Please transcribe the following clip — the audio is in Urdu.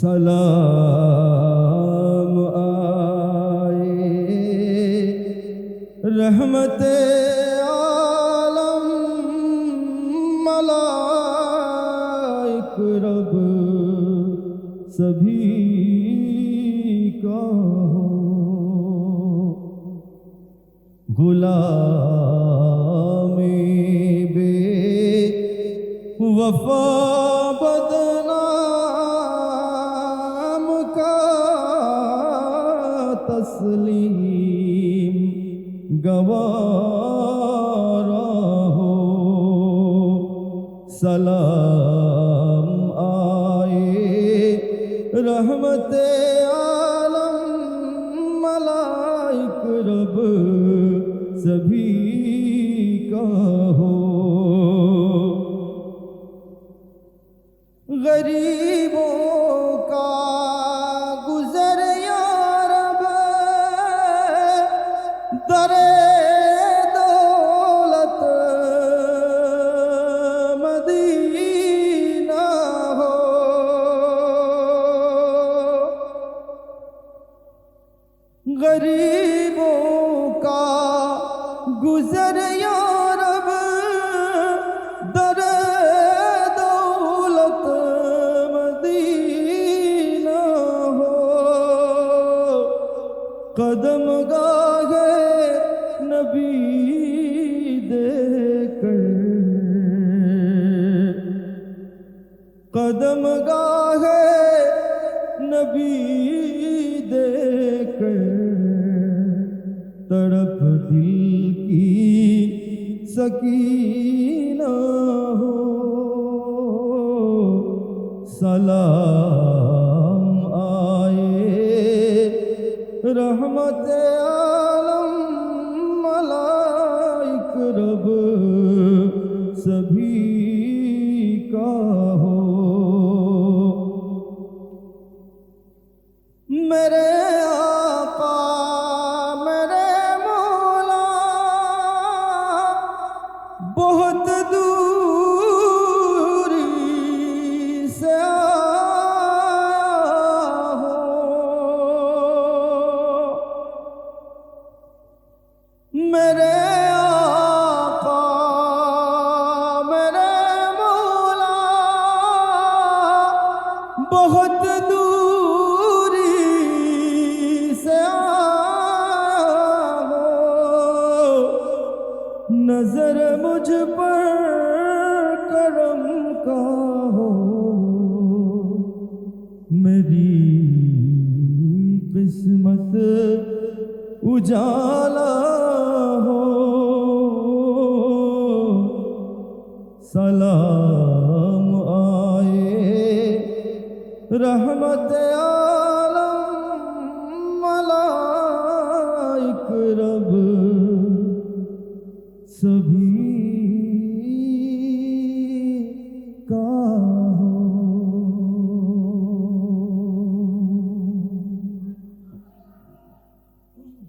سلام آئے۔ رحمت عالم ملائک رب سبھی کا ہو غلامی بے وفا بدنام تسلیم گوارا ہو۔ سلام آئے رحمت عالم ملائک رب سبھی کا ہو۔ غریبوں غریبوں کا گزر یا رب در دولت مدینہ ہو۔ قدم گاہ نبی دے کر قدم گاہ نبی دے کر تڑپ دل کی سکینہ ہو۔ سلام رب سبھی کا ہو۔ میرے آقا میرے مولا بہت دوری سے آیا ہو میرے بہت دوری سے ہو نظر مجھ پر کرم کا ہو۔ میری قسمت اجالا ہو۔ سلام۔ رحمت عالم ملائک رب سبھی